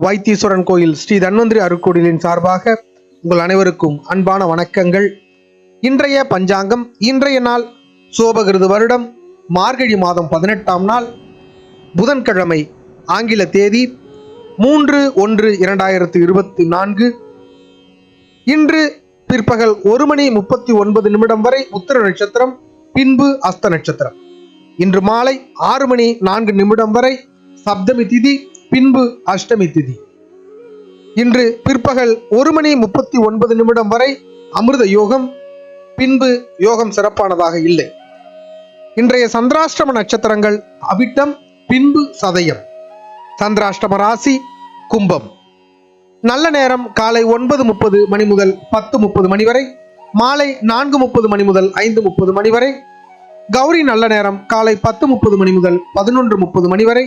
வைத்தீஸ்வரன் கோயில் ஸ்ரீ தன்வந்திரி அருக்கோடிலின் சார்பாக உங்கள் அனைவருக்கும் அன்பான வணக்கங்கள். இன்றைய பஞ்சாங்கம் இன்றைய நாள் சோபகிருது வருடம் மார்கழி மாதம் பதினெட்டாம் நாள் புதன்கிழமை ஆங்கில தேதி மூன்று ஒன்று இரண்டாயிரத்து இருபத்தி நான்கு. இன்று பிற்பகல் ஒரு மணி முப்பத்தி ஒன்பது நிமிடம் வரை உத்தர நட்சத்திரம் பின்பு அஸ்த நட்சத்திரம். இன்று மாலை ஆறு மணி நான்கு நிமிடம் வரை சப்தமி திதி பின்பு அஷ்டமி திதி. இன்று பிற்பகல் ஒரு மணி முப்பத்தி ஒன்பது நிமிடம் வரை அமிர்த யோகம் பின்பு யோகம் சிறப்பானதாக இல்லை. இன்றைய சந்திராஷ்டம நட்சத்திரங்கள் அவிட்டம் பின்பு சதயம். சந்திராஷ்டம ராசி கும்பம். நல்ல நேரம் காலை ஒன்பது முப்பது மணி முதல் பத்து முப்பது மணி வரை மாலை நான்கு முப்பது மணி முதல் ஐந்து முப்பது மணி வரை கௌரி நல்ல நேரம் காலை பத்து முப்பது மணி முதல் பதினொன்று முப்பது மணி வரை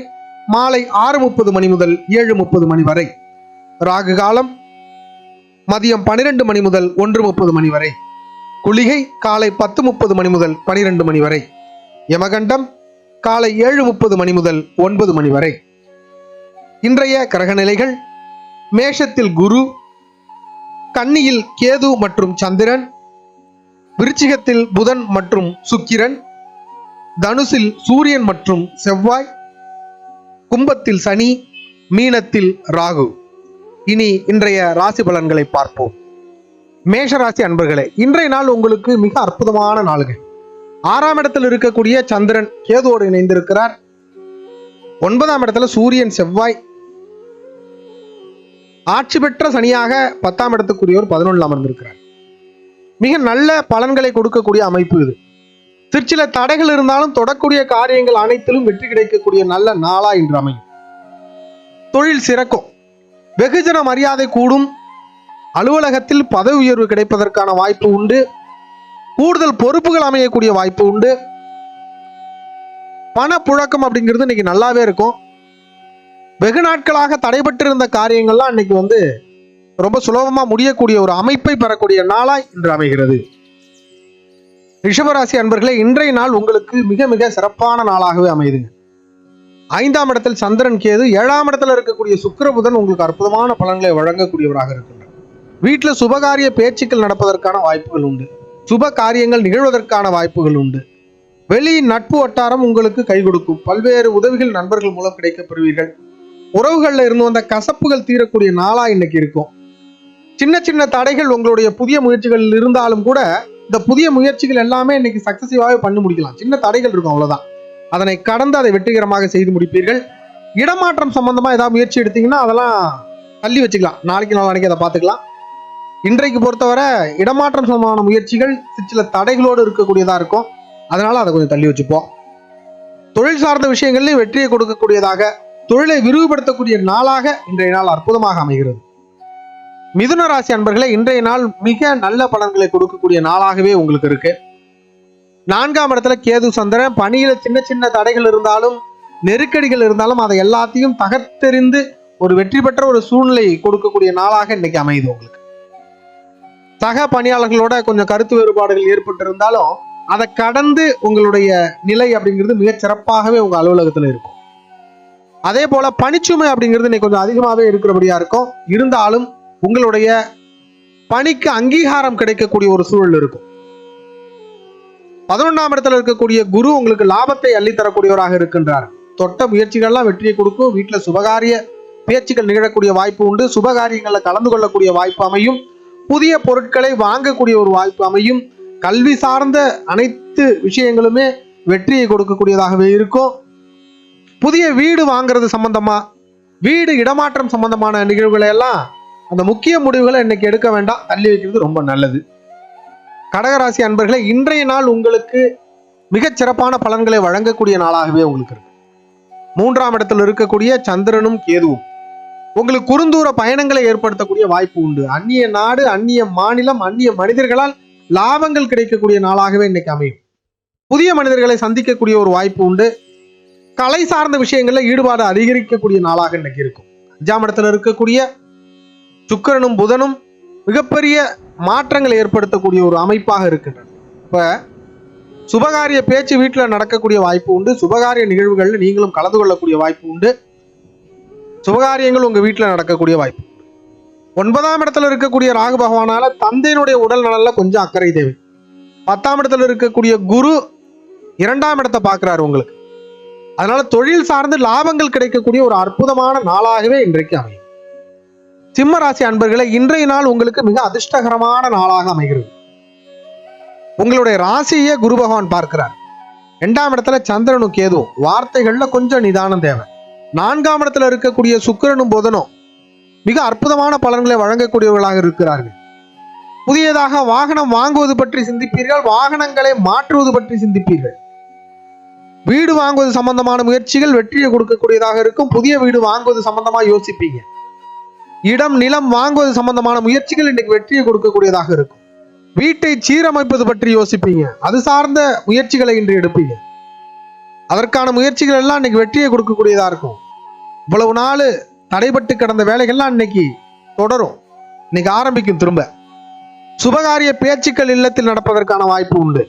மாலை ஆறு முப்பது மணி முதல் ஏழு முப்பது மணி வரை. ராகு காலம் மதியம் பனிரெண்டு மணி முதல் ஒன்று முப்பது மணி வரை. குளிகை காலை பத்து முப்பது மணி முதல் பனிரெண்டு மணி வரை. யமகண்டம் காலை ஏழு முப்பது மணி முதல் ஒன்பது மணி வரை. இன்றைய கிரகநிலைகள் மேஷத்தில் குரு கன்னியில் கேது மற்றும் சந்திரன் விருச்சிகத்தில் புதன் மற்றும் சுக்கிரன் தனுசில் சூரியன் மற்றும் செவ்வாய் கும்பத்தில் சனி மீனத்தில் ராகு. இனி இன்றைய ராசி பலன்களை பார்ப்போம். மேஷராசி அன்பர்களே இன்றைய நாள் உங்களுக்கு மிக அற்புதமான நாளுகள் ஆறாம் இடத்தில் இருக்கக்கூடிய சந்திரன் கேதுவோடு இணைந்திருக்கிறார். ஒன்பதாம் இடத்துல சூரியன் செவ்வாய். ஆட்சி பெற்ற சனியாக பத்தாம் இடத்துக்குரியவர் பதினொன்றில் அமர்ந்திருக்கிறார். மிக நல்ல பலன்களை கொடுக்கக்கூடிய அமைப்பு இது. திருச்சியில் தடைகள் இருந்தாலும் தொடக்கூடிய காரியங்கள் அனைத்திலும் வெற்றி கிடைக்கக்கூடிய நல்ல நாளா என்று அமையும். தொழில் சிறக்கும். வெகுஜன மரியாதை கூடும். அலுவலகத்தில் பதவி உயர்வு கிடைப்பதற்கான வாய்ப்பு உண்டு. கூடுதல் பொறுப்புகள் அமையக்கூடிய வாய்ப்பு உண்டு. பண புழக்கம் அப்படிங்கிறது இன்னைக்கு நல்லாவே இருக்கும். வெகு நாட்களாக தடைபட்டிருந்த காரியங்கள்லாம் இன்னைக்கு வந்து ரொம்ப சுலபமாக முடியக்கூடிய ஒரு அமைப்பை பெறக்கூடிய நாளாய் இன்று அமைகிறது. ரிஷபராசி அன்பர்களே இன்றைய நாள் உங்களுக்கு மிக மிக சிறப்பான நாளாகவே அமையுதுங்க. ஐந்தாம் இடத்தில் சந்திரன் கேது ஏழாம் இடத்துல இருக்கக்கூடிய சுக்கிரபுதன் உங்களுக்கு அற்புதமான பலன்களை வழங்கக்கூடியவராக இருக்கின்றார். வீட்டில் சுபகாரிய பேச்சுக்கள் நடப்பதற்கான வாய்ப்புகள் உண்டு. சுப காரியங்கள் நிகழ்வதற்கான வாய்ப்புகள் உண்டு. வெளி நட்பு வட்டாரம் உங்களுக்கு கை கொடுக்கும். பல்வேறு உதவிகள் நண்பர்கள் மூலம் கிடைக்கப்பெறுவீர்கள். உறவுகளில் இருந்து வந்த கசப்புகள் தீரக்கூடிய நாளா இன்னைக்கு இருக்கும். சின்ன சின்ன தடைகள் உங்களுடைய புதிய முயற்சிகள் இருந்தாலும் கூட இந்த புதிய முயற்சிகள் எல்லாமே இன்னைக்கு சக்சஸிவாகவே பண்ணி முடிக்கலாம். சின்ன தடைகள் இருக்கும் அவ்வளோதான் அதனை கடந்து அதை வெற்றிகரமாக செய்து முடிப்பீர்கள். இடமாற்றம் சம்பந்தமாக ஏதாவது முயற்சி எடுத்தீங்கன்னா அதெல்லாம் தள்ளி வச்சுக்கலாம். நாளைக்கு நாளைக்கு அதை பார்த்துக்கலாம். இன்றைக்கு பொறுத்தவரை இடமாற்றம் சம்பந்தமான முயற்சிகள் சில தடைகளோடு இருக்கக்கூடியதாக இருக்கும். அதனால் அதை கொஞ்சம் தள்ளி வச்சுப்போம். தொழில் சார்ந்த விஷயங்கள்லையும் வெற்றியை கொடுக்கக்கூடியதாக தொழிலை விரிவுபடுத்தக்கூடிய நாளாக இன்றைய நாள் அற்புதமாக அமைகிறது. மிதுன ராசி அன்பர்களே இன்றைய நாள் மிக நல்ல பலன்களை கொடுக்கக்கூடிய நாளாகவே உங்களுக்கு இருக்கு. நான்காம் இடத்துல கேது சந்திரன் பணியில சின்ன சின்ன தடைகள் இருந்தாலும் நெருக்கடிகள் இருந்தாலும் அதை எல்லாத்தையும் தகர்த்தெறிந்து ஒரு வெற்றி பெற்ற ஒரு சூழ்நிலை கொடுக்கக்கூடிய நாளாக இன்னைக்கு அமையுது உங்களுக்கு. சக பணியாளர்களோட கொஞ்சம் கருத்து வேறுபாடுகள் ஏற்பட்டிருந்தாலும் அதை கடந்து உங்களுடைய நிலை அப்படிங்கிறது மிகச் சிறப்பாகவே உங்க அலுவலகத்துல இருக்கும். அதே போல பணிச்சுமை அப்படிங்கிறது இன்னைக்கு கொஞ்சம் அதிகமாகவே இருக்கிறபடியா இருக்கும். இருந்தாலும் உங்களுடைய பணிக்கு அங்கீகாரம் கிடைக்கக்கூடிய ஒரு சூழல் இருக்கும். பதினொன்றாம் இடத்துல இருக்கக்கூடிய குரு உங்களுக்கு லாபத்தை அள்ளித்தரக்கூடியவராக இருக்கின்றார். தொட்ட முயற்சிகள்லாம் வெற்றியை கொடுக்கும். வீட்டில் சுபகாரிய பேச்சுக்கள் நிகழக்கூடிய வாய்ப்பு உண்டு. சுபகாரியங்களில் கலந்து கொள்ளக்கூடிய வாய்ப்பு அமையும். புதிய பொருட்களை வாங்கக்கூடிய ஒரு வாய்ப்பு அமையும். கல்வி சார்ந்த அனைத்து விஷயங்களுமே வெற்றியை கொடுக்கக்கூடியதாகவே இருக்கும். புதிய வீடு வாங்குறது சம்பந்தமா வீடு இடமாற்றம் சம்பந்தமான நிகழ்வுகளை எல்லாம் அந்த முக்கிய முடிவுகளை இன்னைக்கு எடுக்க வேண்டாம். தள்ளி வைக்கிறது ரொம்ப நல்லது. கடகராசி அன்பர்களே இன்றைய நாள் உங்களுக்கு மிகச் சிறப்பான பலன்களை வழங்கக்கூடிய நாளாகவே உங்களுக்கு இருக்கு. மூன்றாம் இடத்தில் இருக்கக்கூடிய சந்திரனும் கேதுவும். உங்களுக்கு குறுந்தூர பயணங்களை ஏற்படுத்தக்கூடிய வாய்ப்பு உண்டு. அந்நிய நாடு அந்நிய மாநிலம் அந்நிய மனிதர்களால் லாபங்கள் கிடைக்கக்கூடிய நாளாகவே இன்னைக்கு அமையும். புதிய மனிதர்களை சந்திக்கக்கூடிய ஒரு வாய்ப்பு உண்டு. கலை சார்ந்த விஷயங்களில் ஈடுபாடு அதிகரிக்கக்கூடிய நாளாக இன்னைக்கு இருக்கும். அஞ்சாம் இடத்துல இருக்கக்கூடிய சுக்கிரனும் புதனும் மிகப்பெரிய மாற்றங்களை ஏற்படுத்தக்கூடிய ஒரு அமைப்பாக இருக்கின்றன. இப்ப சுபகாரிய பேச்சு வீட்டில் நடக்கக்கூடிய வாய்ப்பு உண்டு. சுபகாரிய நிகழ்வுகளில் நீங்களும் கலந்து கொள்ளக்கூடிய வாய்ப்பு உண்டு. சுபகாரியங்கள் உங்க வீட்டில் நடக்கக்கூடிய வாய்ப்பு ஒன்பதாம் இடத்துல இருக்கக்கூடிய ராகு பகவானால தந்தையினுடைய உடல் நலன்ல கொஞ்சம் அக்கறை தேவை. பத்தாம் இடத்துல இருக்கக்கூடிய குரு இரண்டாம் இடத்தை பார்க்கிறாரு உங்களுக்கு. அதனால தொழில் சார்ந்து லாபங்கள் கிடைக்கக்கூடிய ஒரு அற்புதமான நாளாகவே இன்றைக்கு அமையும். சிம்ம ராசி அன்பர்களே இன்றைய நாள் உங்களுக்கு மிக அதிர்ஷ்டகரமான நாளாக அமைகிறது. உங்களுடைய ராசியை குரு பகவான் பார்க்கிறார். இரண்டாம் இடத்துல சந்திரனும் கேதுவும் வார்த்தைகள்ல கொஞ்சம் நிதானம் தேவை. நான்காம் இடத்துல இருக்கக்கூடிய சுக்கிரனும் புதனும் மிக அற்புதமான பலன்களை வழங்கக்கூடியவர்களாக இருக்கிறார்கள். புதியதாக வாகனம் வாங்குவது பற்றி சிந்திப்பீர்கள் வாகனங்களை மாற்றுவது பற்றி சிந்திப்பீர்கள். வீடு வாங்குவது சம்பந்தமான முயற்சிகள் வெற்றியை கொடுக்கக்கூடியதாக இருக்கும். புதிய வீடு வாங்குவது சம்பந்தமா யோசிப்பீங்க. இடம் நிலம் வாங்குவது சம்பந்தமான முயற்சிகள் இன்னைக்கு வெற்றியை கொடுக்கக்கூடியதாக இருக்கும். வீட்டை சீரமைப்பது பற்றி யோசிப்பீங்க. அது சார்ந்த முயற்சிகளை இன்று எடுப்பீங்க. அதற்கான முயற்சிகள் எல்லாம் இன்னைக்கு வெற்றியை கொடுக்கக்கூடியதா இருக்கும். இவ்வளவு நாள் தடைபட்டு கிடந்த வேலைகள்லாம் இன்னைக்கு தொடரும். இன்னைக்கு ஆரம்பிக்கும் திரும்ப. சுபகாரிய பேச்சுக்கள் இல்லத்தில் நடப்பதற்கான வாய்ப்பு உண்டு.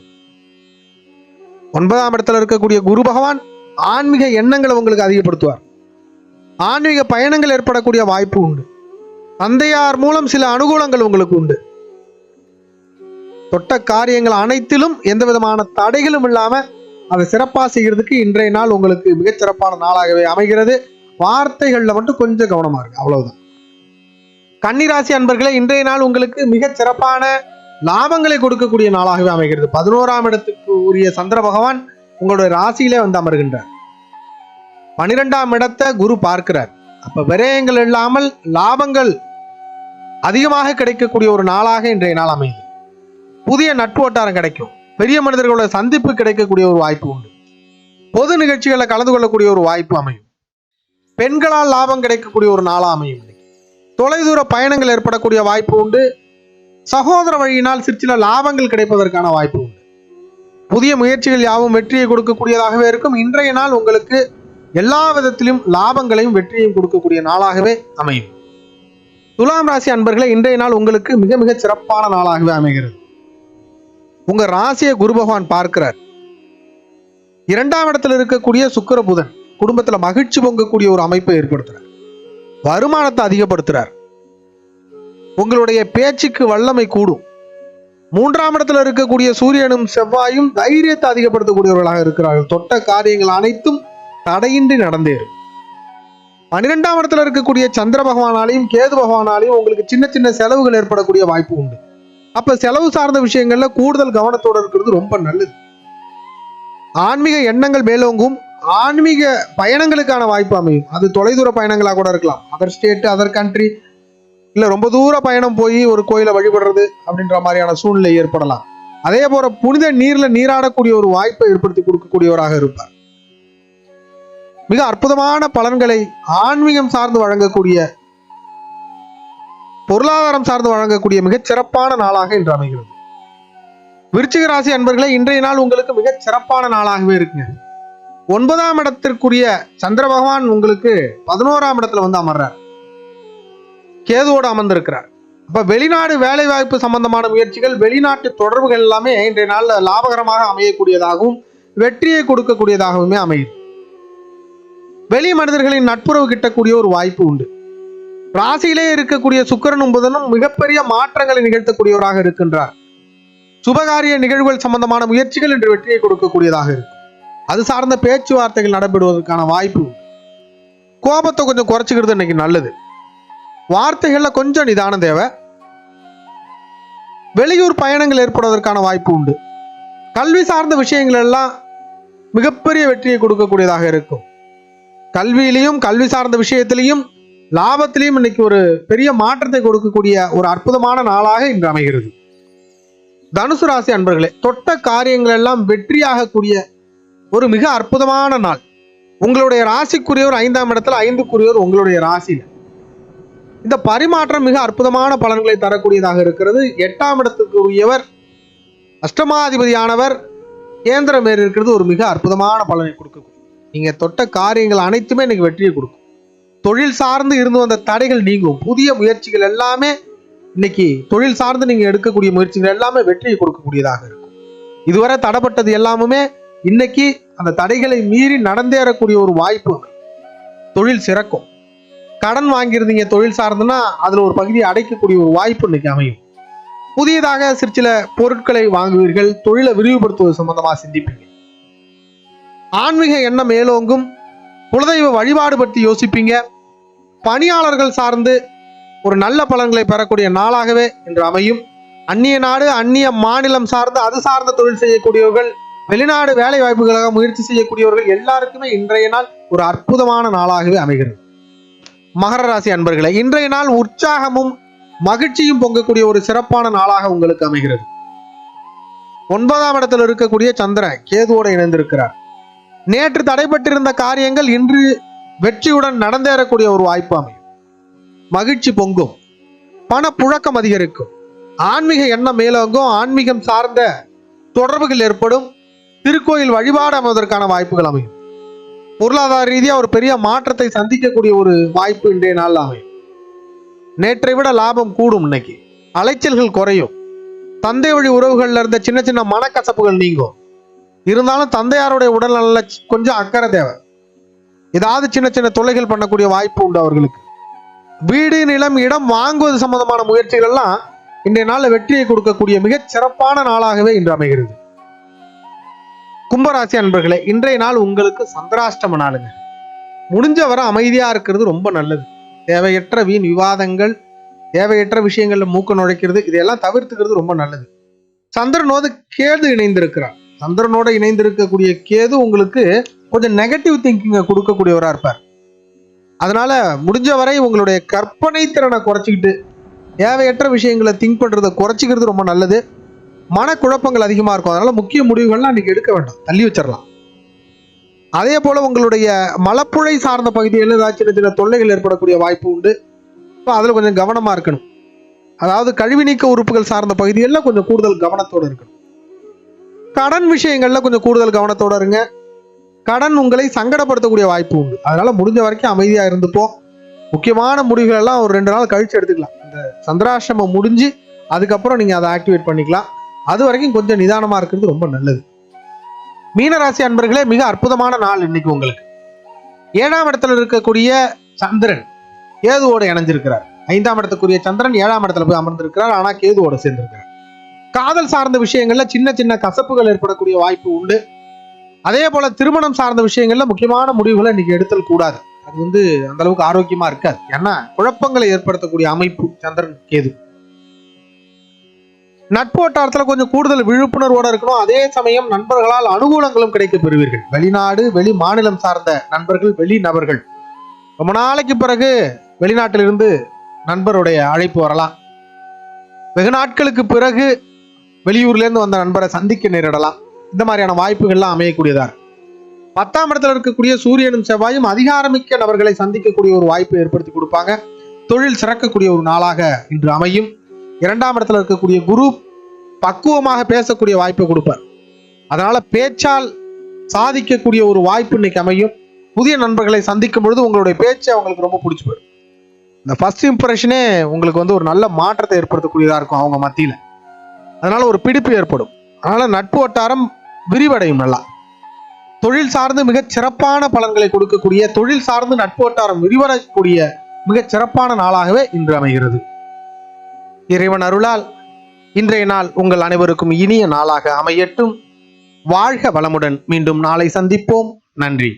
ஒன்பதாம் இடத்துல இருக்கக்கூடிய குரு பகவான் ஆன்மீக எண்ணங்களை உங்களுக்கு அதிகப்படுத்துவார். ஆன்மீக பயணங்கள் ஏற்படக்கூடிய வாய்ப்பு உண்டு. தந்தையார் மூலம் சில அனுகூலங்கள் உங்களுக்கு உண்டு. தொட்ட காரியங்கள் அனைத்திலும் எந்த விதமான தடைகளும் இல்லாம அதை சிறப்பாக செய்கிறதுக்கு இன்றைய நாள் உங்களுக்கு மிகச்சிறப்பான நாளாகவே அமைகிறது. வார்த்தைகள்ல மட்டும் கொஞ்சம் கவனமா இருக்கு அவ்வளவுதான். கன்னிராசி அன்பர்களே இன்றைய நாள் உங்களுக்கு மிகச் சிறப்பான லாபங்களை கொடுக்கக்கூடிய நாளாகவே அமைகிறது. பதினோராம் இடத்துக்கு உரிய சந்திர பகவான் உங்களுடைய ராசியிலே வந்து அமர்கின்றார். பனிரெண்டாம் இடத்தை குரு பார்க்கிறார். அப்ப விரயங்கள் இல்லாமல் லாபங்கள் அதிகமாக கிடைக்கக்கூடிய ஒரு நாளாக இன்றைய நாள் அமையுது. புதிய நட்பு வட்டாரம் கிடைக்கும். பெரிய மனிதர்களோட சந்திப்பு கிடைக்கக்கூடிய ஒரு வாய்ப்பு உண்டு. பொது நிகழ்ச்சிகளில் கலந்து கொள்ளக்கூடிய ஒரு வாய்ப்பு அமையும். பெண்களால் லாபம் கிடைக்கக்கூடிய ஒரு நாளாக அமையும் தொலைதூர பயணங்கள் ஏற்படக்கூடிய வாய்ப்பு உண்டு. சகோதர வழியினால் சிற்சில லாபங்கள் கிடைப்பதற்கான வாய்ப்பு உண்டு. புதிய முயற்சிகள் யாவும் வெற்றியை கொடுக்கக்கூடியதாகவே இருக்கும். இன்றைய நாள் உங்களுக்கு எல்லா விதத்திலும் லாபங்களையும் வெற்றியையும் கொடுக்கக்கூடிய நாளாகவே அமையும். துலாம் ராசி அன்பர்களே இன்றைய நாள் உங்களுக்கு மிக மிக சிறப்பான நாளாகவே அமைகிறது. உங்க ராசியை குரு பகவான் பார்க்கிறார். இரண்டாம் இடத்துல இருக்கக்கூடிய சுக்கிர புதன் குடும்பத்துல மகிழ்ச்சி பொங்கக்கூடிய ஒரு அமைப்பை ஏற்படுத்துறார். வருமானத்தை அதிகப்படுத்துறார். உங்களுடைய பேச்சுக்கு வல்லமை கூடும். மூன்றாம் இடத்துல இருக்கக்கூடிய சூரியனும் செவ்வாயும் தைரியத்தை அதிகப்படுத்தக்கூடியவர்களாக இருக்கிறார்கள். தொட்ட காரியங்கள் அனைத்தும் தடையின்றி நடந்தேறும் பன்னிரெண்டாம் இடத்துல இருக்கக்கூடிய சந்திர பகவானாலையும் கேது பகவானாலையும் உங்களுக்கு சின்ன சின்ன செலவுகள் ஏற்படக்கூடிய வாய்ப்பு உண்டு. அப்ப செலவு சார்ந்த விஷயங்கள்ல கூடுதல் கவனத்தோட இருக்கிறது ரொம்ப நல்லது. ஆன்மீக எண்ணங்கள் மேலோங்கும் ஆன்மீக பயணங்களுக்கான வாய்ப்பு அமையும். அது தொலைதூர பயணங்களா கூட இருக்கலாம். அதர் ஸ்டேட் அதர் கண்ட்ரி இல்ல ரொம்ப தூர பயணம் போய் ஒரு கோயிலை வழிபடுறது அப்படின்ற மாதிரியான சூழ்நிலை ஏற்படலாம். அதே போல புனித நீர்ல நீராடக்கூடிய ஒரு வாய்ப்பை ஏற்படுத்தி கொடுக்கக்கூடியவராக இருப்பார். மிக அற்புதமான பலன்களை ஆன்மீகம் சார்ந்து வழங்கக்கூடிய பொருளாதாரம் சார்ந்து வழங்கக்கூடிய மிகச் சிறப்பான நாளாக இன்று அமைகிறது. விருச்சிக ராசி அன்பர்களே இன்றைய நாள் உங்களுக்கு மிகச் சிறப்பான நாளாகவே இருக்குங்க. ஒன்பதாம் இடத்திற்குரிய சந்திர பகவான் உங்களுக்கு பதினோராம் இடத்துல வந்து அமர்றார். கேதுவோடு அமர்ந்திருக்கிறார். அப்ப வெளிநாடு வேலை வாய்ப்பு சம்பந்தமான முயற்சிகள் வெளிநாட்டு தொடர்புகள் எல்லாமே இன்றைய நாளில் லாபகரமாக அமையக்கூடியதாகவும் வெற்றியை கொடுக்கக்கூடியதாகவுமே அமையுது. வெளி மனிதர்களின் நட்புறவு கிட்டக்கூடிய ஒரு வாய்ப்பு உண்டு. ராசியிலே இருக்கக்கூடிய சுக்கரனும் புதனும் மிகப்பெரிய மாற்றங்களை நிகழ்த்தக்கூடியவராக இருக்கின்றார். சுபகாரிய நிகழ்வுகள் சம்பந்தமான முயற்சிகள் இன்று வெற்றியை கொடுக்கக்கூடியதாக இருக்கும் அது சார்ந்த பேச்சுவார்த்தைகள் நடைபெறுவதற்கான வாய்ப்பு கோபத்தை கொஞ்சம் குறைச்சிக்கிறது இன்னைக்கு நல்லது. வார்த்தைகள்ல கொஞ்சம் நிதானம் தேவை. வெளியூர் பயணங்கள் ஏற்படுவதற்கான வாய்ப்பு உண்டு. கல்வி சார்ந்த விஷயங்கள் எல்லாம் மிகப்பெரிய வெற்றியை கொடுக்கக்கூடியதாக இருக்கும். கல்வியிலையும் கல்வி சார்ந்த விஷயத்திலையும் லாபத்திலையும் இன்னைக்கு ஒரு பெரிய மாற்றத்தை கொடுக்கக்கூடிய ஒரு அற்புதமான நாளாக இன்று அமைகிறது. தனுசு ராசி அன்பர்களே தொட்ட காரியங்கள் எல்லாம் வெற்றியாகக்கூடிய ஒரு மிக அற்புதமான நாள். உங்களுடைய ராசிக்குரியவர் ஐந்தாம் இடத்துல ஐந்துக்குரியவர் உங்களுடைய ராசியில். இந்த பரிமாற்றம் மிக அற்புதமான பலன்களை தரக்கூடியதாக இருக்கிறது. எட்டாம் இடத்துக்கு உரியவர் அஷ்டமாதிபதியானவர் கேந்திரம் மேறி இருக்கிறது ஒரு மிக அற்புதமான பலனை கொடுக்கக்கூடிய நீங்க தொட்ட காரியங்கள் அனைத்துமே எனக்கு வெற்றியை கொடுக்கும். தொழில் சார்ந்து இருந்து வந்த தடைகள் நீங்கும். புதிய முயற்சிகள் எல்லாமே இன்னைக்கு தொழில் சார்ந்து நீங்க எடுக்கக்கூடிய முயற்சிகள் எல்லாமே வெற்றியை கொடுக்கக்கூடியதாக இருக்கும். இதுவரை தடைப்பட்டது எல்லாமுமே இன்னைக்கு அந்த தடைகளை மீறி நடந்தேறக்கூடிய ஒரு வாய்ப்பு தொழில் சிறக்கும். கடன் வாங்கியிருந்தீங்க தொழில் சார்ந்துன்னா அதுல ஒரு பகுதியை அடைக்கக்கூடிய ஒரு வாய்ப்பு இன்னைக்கு அமையும். புதியதாக சிறு சில பொருட்களை வாங்குவீர்கள். தொழிலை விரிவுபடுத்துவது சம்பந்தமாக சிந்திப்பீங்க. ஆன்மீக எண்ணம் மேலோங்கும். குலதெய்வ வழிபாடு பற்றி யோசிப்பீங்க. பணியாளர்கள் சார்ந்து ஒரு நல்ல பலன்களை பெறக்கூடிய நாளாகவே இன்று அமையும். அந்நிய நாடு அந்நிய மாநிலம் சார்ந்து அது சார்ந்த தொழில் செய்யக்கூடியவர்கள் வெளிநாடு வேலை வாய்ப்புகளாக முயற்சி செய்யக்கூடியவர்கள் எல்லாருக்குமே இன்றைய நாள் ஒரு அற்புதமான நாளாகவே அமைகிறது. மகர ராசி அன்பர்களே இன்றைய நாள் உற்சாகமும் மகிழ்ச்சியும் பொங்கக்கூடிய ஒரு சிறப்பான நாளாக உங்களுக்கு அமைகிறது. ஒன்பதாம் இடத்தில் இருக்கக்கூடிய சந்திரன் கேதுவோடு இணைந்திருக்கிறார். நேற்று தடைபட்டிருந்த காரியங்கள் இன்று வெற்றியுடன் நடந்தேறக்கூடிய ஒரு வாய்ப்பு அமையும். மகிழ்ச்சி பொங்கும். பணப்புழக்கம் அதிகரிக்கும். ஆன்மீக எண்ணம் மேலோங்கும். ஆன்மீகம் சார்ந்த தொடர்புகள் ஏற்படும். திருக்கோயில் வழிபாடு அமைவதற்கான வாய்ப்புகள் அமையும். பொருளாதார ரீதியாக ஒரு பெரிய மாற்றத்தை சந்திக்கக்கூடிய ஒரு வாய்ப்பு இன்றைய நாள் அமையும். நேற்றை விட லாபம் கூடும் இன்னைக்கு. அலைச்சல்கள் குறையும். தந்தை வழி உறவுகள்ல இருந்த சின்ன சின்ன மனக்கசப்புகள் நீங்கும். இருந்தாலும் தந்தையாருடைய உடல்நல கொஞ்சம் அக்கறை தேவை. ஏதாவது சின்ன சின்ன தொல்லைகள் பண்ணக்கூடிய வாய்ப்பு உண்டு அவர்களுக்கு. வீடு நிலம் இடம் வாங்குவது சம்பந்தமான முயற்சிகள் எல்லாம் இன்றைய நாளில் வெற்றியை கொடுக்கக்கூடிய மிகச் சிறப்பான நாளாகவே இன்று அமைகிறது. கும்பராசி அன்பர்களே இன்றைய நாள் உங்களுக்கு சந்திராஷ்டம நாளுங்க. முடிஞ்ச வரை அமைதியா இருக்கிறது ரொம்ப நல்லது. தேவையற்ற வீண் விவாதங்கள் தேவையற்ற விஷயங்கள்ல மூக்க நுழைக்கிறது இதையெல்லாம் தவிர்த்துக்கிறது ரொம்ப நல்லது. சந்திரனோது கேது இணைந்திருக்கிறார். சந்திரனோட இணைந்திருக்கக்கூடிய கேது உங்களுக்கு கொஞ்சம் நெகட்டிவ் திங்கிங்கை கொடுக்கக்கூடியவராக இருப்பார். அதனால முடிஞ்ச வரை உங்களுடைய கற்பனை திறனை குறைச்சிக்கிட்டு தேவையற்ற விஷயங்களை திங்க் பண்ணுறதை குறைச்சிக்கிறது ரொம்ப நல்லது. மனக்குழப்பங்கள் அதிகமாக இருக்கும். அதனால் முக்கிய முடிவுகள்லாம் அன்றைக்கி எடுக்க வேண்டாம். தள்ளி வச்சிடலாம். அதே போல் உங்களுடைய மலப்புழை சார்ந்த பகுதியில் ஏதாவது சின்ன சின்ன தொல்லைகள் ஏற்படக்கூடிய வாய்ப்பு உண்டு. இப்போ அதில் கொஞ்சம் கவனமாக இருக்கணும். அதாவது கழிவு நீக்க உறுப்புகள் சார்ந்த பகுதிகளில் கொஞ்சம் கூடுதல் கவனத்தோடு இருக்கணும். கடன் விஷயங்கள்ல கொஞ்சம் கூடுதல் கவனத்தோட இருங்க. கடன் உங்களை சங்கடப்படுத்தக்கூடிய வாய்ப்பு உண்டு. அதனால முடிஞ்ச வரைக்கும் அமைதியாக இருந்துப்போம் முக்கியமான முடிவுகள் எல்லாம் ஒரு ரெண்டு நாள் கழிச்சு எடுத்துக்கலாம். இந்த சந்திராசிரமம் முடிஞ்சு அதுக்கப்புறம் நீங்கள் அதை ஆக்டிவேட் பண்ணிக்கலாம். அது வரைக்கும் கொஞ்சம் நிதானமாக இருக்கிறது ரொம்ப நல்லது. மீனராசி அன்பர்களே மிக அற்புதமான நாள் இன்னைக்கு உங்களுக்கு. ஏழாம் இடத்துல இருக்கக்கூடிய சந்திரன் கேதுவோடு இணைஞ்சிருக்கிறார். ஐந்தாம் இடத்துக்குரிய சந்திரன் ஏழாம் இடத்துல போய் அமர்ந்திருக்கிறார். ஆனால் கேதுவோட சேர்ந்திருக்கிறார். காதல் சார்ந்த விஷயங்கள்ல சின்ன சின்ன கசப்புகள் ஏற்படக்கூடிய வாய்ப்பு உண்டு. அதே போல திருமணம் சார்ந்த விஷயங்கள்ல முக்கியமான முடிவுகளை இன்னைக்கு எடுத்தல் கூடாது. அது வந்து அந்த அளவுக்கு ஆரோக்கியமா இருக்காது. ஏன்னா குழப்பங்களை ஏற்படுத்தக்கூடிய அமைப்பு சந்திரன் கேது. நட்பு வட்டாரத்துல கொஞ்சம் கூடுதல் விழிப்புணர்வோட இருக்கணும். அதே சமயம் நண்பர்களால் அனுகூலங்களும் கிடைக்க பெறுவீர்கள். வெளிநாடு வெளி மாநிலம் சார்ந்த நண்பர்கள் வெளி நபர்கள். ரொம்ப நாளைக்கு பிறகு வெளிநாட்டிலிருந்து நண்பருடைய அழைப்பு வரலாம். வெகு நாட்களுக்கு பிறகு வெளியூர்லேருந்து வந்த நண்பரை சந்திக்க நேரிடலாம். இந்த மாதிரியான வாய்ப்புகள்லாம் அமையக்கூடியதா? பத்தாம் இடத்துல இருக்கக்கூடிய சூரியனும் செவ்வாயும் அதிகாரமிக்க நபர்களை சந்திக்கக்கூடிய ஒரு வாய்ப்பை ஏற்படுத்தி கொடுப்பாங்க. தொழில் சிறக்கக்கூடிய ஒரு நாளாக இன்று அமையும். இரண்டாம் இடத்துல இருக்கக்கூடிய குரு பக்குவமாக பேசக்கூடிய வாய்ப்பை கொடுப்பார். அதனால பேச்சால் சாதிக்கக்கூடிய ஒரு வாய்ப்பு இன்னைக்கு அமையும். புதிய நண்பர்களை சந்திக்கும் பொழுது உங்களுடைய பேச்சு அவங்களுக்கு ரொம்ப பிடிச்சி போயிடும். இந்த ஃபர்ஸ்ட் இம்ப்ரெஷனே உங்களுக்கு வந்து ஒரு நல்ல மாற்றத்தை ஏற்படுத்தக்கூடியதாக இருக்கும் அவங்க மத்தியில். அதனால் ஒரு பிடிப்பு ஏற்படும். அதனால் நட்பு வட்டாரம் விரிவடையும் நல்லா. தொழில் சார்ந்து மிகச் சிறப்பான பலன்களை கொடுக்கக்கூடிய தொழில் சார்ந்து நட்பு வட்டாரம் விரிவடையக்கூடிய மிகச் சிறப்பான நாளாகவே இன்று அமைகிறது. இறைவன் அருளால் இன்றைய நாள் உங்கள் அனைவருக்கும் இனிய நாளாக அமையட்டும். வாழ்க வளமுடன் மீண்டும் நாளை சந்திப்போம். நன்றி.